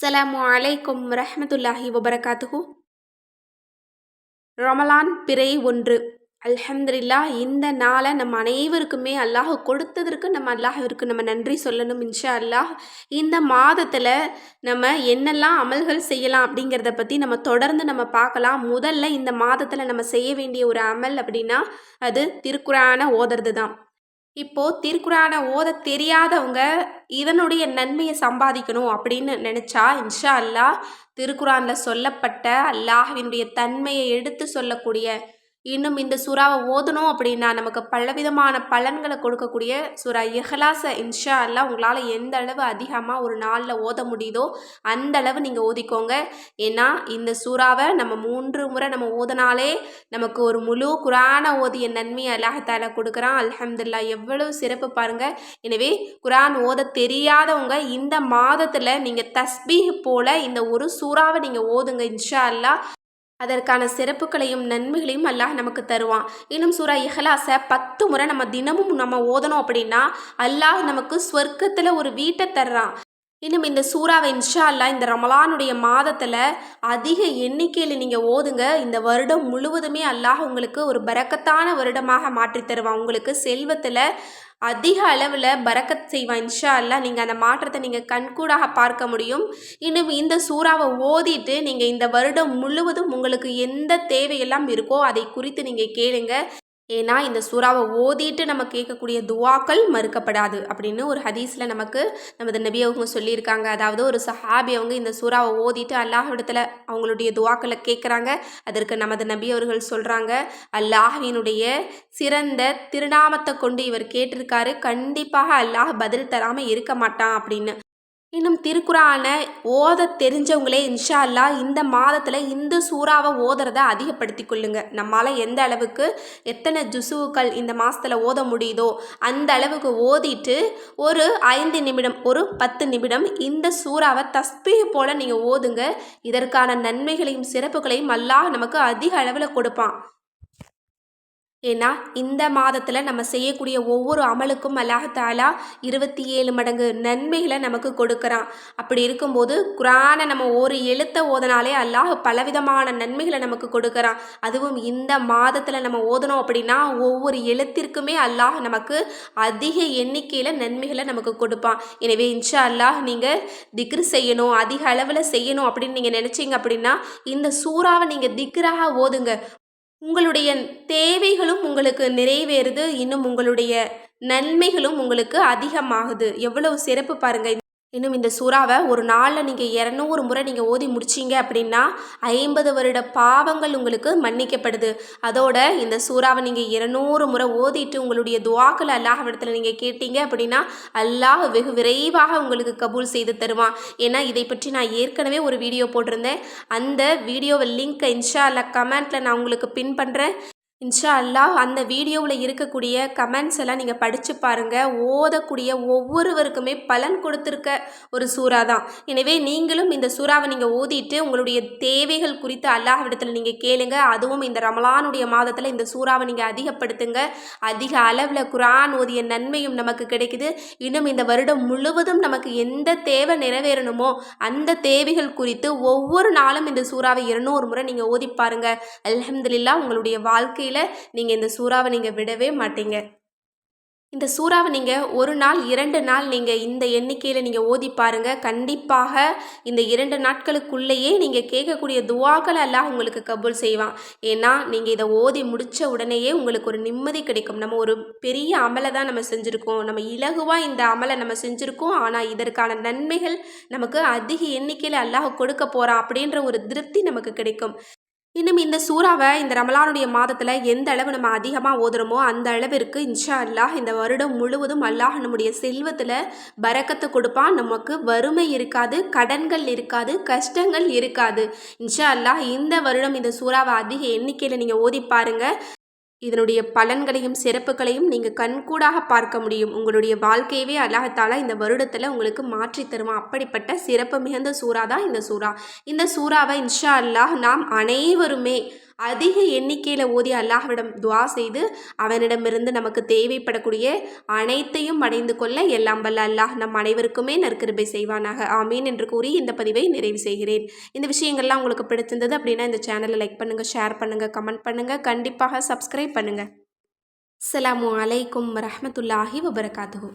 அஸ்ஸலாமு அலைக்கும் ரஹமத்துல்லாஹி வபரகாத்துஹு. ரமலான் பிறை ஒன்று. அல்ஹம்துல்லா இந்த நாளை நம்ம அனைவருக்குமே அல்லாஹ் கொடுத்ததற்கு நம்ம அல்லாஹிற்கு நம்ம நன்றி சொல்லணும் இன்ஷா அல்லாஹ் இந்த மாதத்தில் நம்ம என்னெல்லாம் அமல்கள் செய்யலாம் அப்படிங்கிறத பற்றி நம்ம தொடர்ந்து நம்ம பார்க்கலாம். முதல்ல இந்த மாதத்தில் நம்ம செய்ய வேண்டிய ஒரு அமல் அப்படின்னா அது திருக்குறான ஓதுறது தான் இப்போது திருக்குறானை ஓத தெரியாதவங்க இதனுடைய நன்மையை சம்பாதிக்கணும் அப்படின்னு நினச்சா இன்ஷா அல்லாஹ் திருக்குறானில் சொல்லப்பட்ட அல்லாஹினுடைய தன்மையை எடுத்து சொல்லக்கூடிய இன்னும் இந்த சூறாவை ஓதணும் அப்படின்னா நமக்கு பலவிதமான பலன்களை கொடுக்கக்கூடிய சூறா இஹலாச இன்ஷா அல்லா உங்களால் எந்த அளவு அதிகமாக ஒரு நாளில் ஓத முடியுதோ அந்த அளவு நீங்கள் ஓதிக்கோங்க. ஏன்னா இந்த சூறாவை நம்ம மூன்று முறை நம்ம ஓதனாலே நமக்கு ஒரு முழு குரான ஓதிய நன்மையை அல்லாஹால கொடுக்குறான். அலமதுல்லா எவ்வளவு சிறப்பு பாருங்கள் எனவே குரான் ஓத தெரியாதவங்க இந்த மாதத்தில் நீங்கள் தஸ்பீஹ் போல் இந்த ஒரு சூறாவை நீங்கள் ஓதுங்க இன்ஷா அல்லா அதற்கான சிறப்புகளையும் நன்மைகளையும் அல்லாஹ் நமக்கு தருவான். இன்னும் சூரா இஹலாசை பத்து முறை நம்ம தினமும் நம்ம ஓதணும் அப்படின்னா அல்லாஹ் நமக்கு ஸ்வர்க்கத்தில் ஒரு வீட்டை தர்றான். இன்னும் இந்த சூறாவை இன்ஷா அல்லா இந்த ரமலானுடைய மாதத்தில் அதிக எண்ணிக்கையில் நீங்கள் ஓதுங்க. இந்த வருடம் முழுவதுமே அல்லாஹ் உங்களுக்கு ஒரு பறக்கத்தான வருடமாக மாற்றி தருவான். உங்களுக்கு செல்வத்தில் அதிக அளவில் பறக்கத் செய்வான் இன்ஷா அல்லா நீங்கள் அந்த மாற்றத்தை நீங்கள் கண்கூடாக பார்க்க முடியும். இன்னும் இந்த சூறாவை ஓதிட்டு நீங்கள் இந்த வருடம் முழுவதும் உங்களுக்கு எந்த தேவையெல்லாம் இருக்கோ அதை குறித்து நீங்கள் கேளுங்க. ஏன்னா இந்த சூறாவை ஓதிட்டு நம்ம கேட்கக்கூடிய துவாக்கள் மறுக்கப்படாது அப்படின்னு ஒரு ஹதீஸில் நமக்கு நமது நபி அவங்க சொல்லியிருக்காங்க. அதாவது ஒரு சஹாபி அவங்க இந்த சூறாவை ஓதிட்டு அல்லாஹிடத்தில் அவங்களுடைய துவாக்களை கேட்குறாங்க. அதற்கு நமது நபி அவர்கள் சொல்கிறாங்க அல்லாஹினுடைய சிறந்த திருநாமத்தை கொண்டு இவர் கேட்டிருக்காரு. கண்டிப்பாக அல்லாஹ் பதில் தராமல் இருக்க மாட்டான் அப்படின்னு. இன்னும் திருக்குறானை ஓத தெரிஞ்சவங்களே இன்ஷா அல்லா இந்த மாதத்தில் இந்த சூறாவை ஓதுறத அதிகப்படுத்தி கொள்ளுங்க. நம்மளால் எந்த அளவுக்கு எத்தனை ஜுசுவுக்கள் இந்த மாதத்தில் ஓத முடியுதோ அந்த அளவுக்கு ஓதிட்டு ஒரு ஐந்து நிமிடம் ஒரு பத்து நிமிடம் இந்த சூறாவை தஸ்பீ போல் நீங்கள் ஓதுங்க. இதற்கான நன்மைகளையும் சிறப்புகளையும் அல்லாஹ் நமக்கு அதிக அளவில் கொடுப்பான். ஏன்னா இந்த மாதத்தில் நம்ம செய்யக்கூடிய ஒவ்வொரு அமலுக்கும் அல்லாஹாலா இருபத்தி ஏழு மடங்கு நன்மைகளை நமக்கு கொடுக்குறான். அப்படி இருக்கும்போது குரானை நம்ம ஒரு எழுத்தை ஓதனாலே அல்லாஹ் பலவிதமான நன்மைகளை நமக்கு கொடுக்குறான். அதுவும் இந்த மாதத்தில் நம்ம ஓதணும் அப்படின்னா ஒவ்வொரு எழுத்திற்குமே அல்லாஹ் நமக்கு அதிக எண்ணிக்கையில் நன்மைகளை நமக்கு கொடுப்பான். எனவே இன்ஷா அல்லாஹ் நீங்கள் திக்ரு செய்யணும் அதிக அளவில் செய்யணும் அப்படின்னு நீங்கள் நினச்சிங்க அப்படின்னா இந்த சூறாவை நீங்கள் திக்ராக ஓதுங்க. உங்களுடைய தேவைகளும் உங்களுக்கு நிறைவேறுது. இன்னும் உங்களுடைய நன்மைகளும் உங்களுக்கு அதிகமாகுது. எவ்வளவு சிறப்பு பாருங்கள் இன்னும் இந்த சூறாவை ஒரு நாளில் நீங்கள் இரநூறு முறை நீங்கள் ஓதி முடிச்சிங்க அப்படின்னா ஐம்பது வருட பாவங்கள் உங்களுக்கு மன்னிக்கப்படுது. அதோட இந்த சூறாவை நீங்கள் இருநூறு முறை ஓதிட்டு உங்களுடைய துவாக்கள் அல்லாஹ் இடத்துல நீங்கள் கேட்டீங்க அப்படின்னா அல்லாஹ் வெகு விரைவாக உங்களுக்கு கபூல் செய்து தருவான். ஏன்னா இதை பற்றி நான் ஏற்கனவே ஒரு வீடியோ போட்டிருந்தேன். அந்த வீடியோவை லிங்க்கை இன்ஷா அல்ல கமெண்ட்டில் நான் உங்களுக்கு பின் பண்ணுறேன் இன்ஷா அல்லாஹ் அந்த வீடியோவில் இருக்கக்கூடிய கமெண்ட்ஸ் எல்லாம் நீங்கள் படித்து பாருங்கள் ஓதக்கூடிய ஒவ்வொருவருக்குமே பலன் கொடுத்துருக்க ஒரு சூறா தான் எனவே நீங்களும் இந்த சூறாவை நீங்கள் ஓதிட்டு உங்களுடைய தேவைகள் குறித்து அல்லாஹ்விடத்தில் நீங்கள் கேளுங்க. அதுவும் இந்த ரமலானுடைய மாதத்தில் இந்த சூறாவை நீங்கள் அதிகப்படுத்துங்க. அதிக அளவில் குரான் ஓதிய நன்மையும் நமக்கு கிடைக்குது. இன்னும் இந்த வருடம் முழுவதும் நமக்கு எந்த தேவை நிறைவேறணுமோ அந்த தேவைகள் குறித்து ஒவ்வொரு நாளும் இந்த சூறாவை இருநூறு முறை நீங்கள் ஓதி பாருங்கள் அலமதுல்லா உங்களுடைய வாழ்க்கை வாழ்க்கையில் நீங்கள் இந்த சூறாவை நீங்கள் விடவே மாட்டீங்க. இந்த சூறாவை நீங்கள் ஒரு நாள் இரண்டு நாள் நீங்கள் இந்த எண்ணிக்கையில் நீங்கள் ஓதி பாருங்கள் கண்டிப்பாக இந்த இரண்டு நாட்களுக்குள்ளேயே நீங்கள் கேட்கக்கூடிய துவாக்கள் எல்லாம் உங்களுக்கு கபூல் செய்வான். ஏன்னா நீங்கள் இதை ஓதி முடித்த உடனேயே உங்களுக்கு ஒரு நிம்மதி கிடைக்கும். நம்ம ஒரு பெரிய அமலை தான் நம்ம செஞ்சுருக்கோம். நம்ம இலகுவாக இந்த அமலை நம்ம செஞ்சுருக்கோம். ஆனால் இதற்கான நன்மைகள் நமக்கு அதிக எண்ணிக்கையில் அல்லாஹ் கொடுக்க போகிறான் அப்படின்ற ஒரு திருப்தி நமக்கு கிடைக்கும். இன்னும் இந்த சூறாவை இந்த ரமலானுடைய மாதத்தில் எந்த அளவு நம்ம அதிகமாக ஓதுறோமோ அந்த அளவிற்கு இன்ஷா அல்லாஹ் இந்த வருடம் முழுவதும் அல்லாஹ் நம்முடைய செல்வத்தில் பறக்கத்தை கொடுப்பான். நமக்கு வறுமை இருக்காது கடன்கள் இருக்காது கஷ்டங்கள் இருக்காது. இன்ஷா அல்லாஹ் இந்த வருடம் இந்த சூறாவை அதிக எண்ணிக்கையில் நீங்கள் ஓதி பாருங்கள் இதனுடைய பலன்களையும் சிறப்புகளையும் நீங்கள் கண்கூடாக பார்க்க முடியும். உங்களுடைய வாழ்க்கையவே அல்லாஹத்தாலா இந்த வருடத்தில் உங்களுக்கு மாற்றி தருவான் அப்படிப்பட்ட சிறப்பு மிகுந்த சூறா தான் இந்த சூறா. இந்த சூறாவை இன்ஷா அல்லாஹ் நாம் அனைவருமே அதிக எண்ணிக்கையில் ஓதி அல்லாஹ்விடம் துவா செய்து அவனிடமிருந்து நமக்கு தேவைப்படக்கூடிய அனைத்தையும் அடைந்து கொள்ள எல்லாம் வல்ல அல்லாஹ் நம் அனைவருக்குமே நற்கிருபை செய்வானாக. ஆமீன் என்று கூறி இந்த பதிவை நிறைவு செய்கிறேன். இந்த விஷயங்கள்லாம் உங்களுக்கு பிடிச்சிருந்தது அப்படின்னா இந்த சேனலை லைக் பண்ணுங்கள் ஷேர் பண்ணுங்கள் கமெண்ட் பண்ணுங்கள் கண்டிப்பாக சப்ஸ்கிரைப் பண்ணுங்கள் அஸ்ஸலாமு அலைக்கும் வரஹ்மத்துல்லாஹி வபரகாத்துஹு.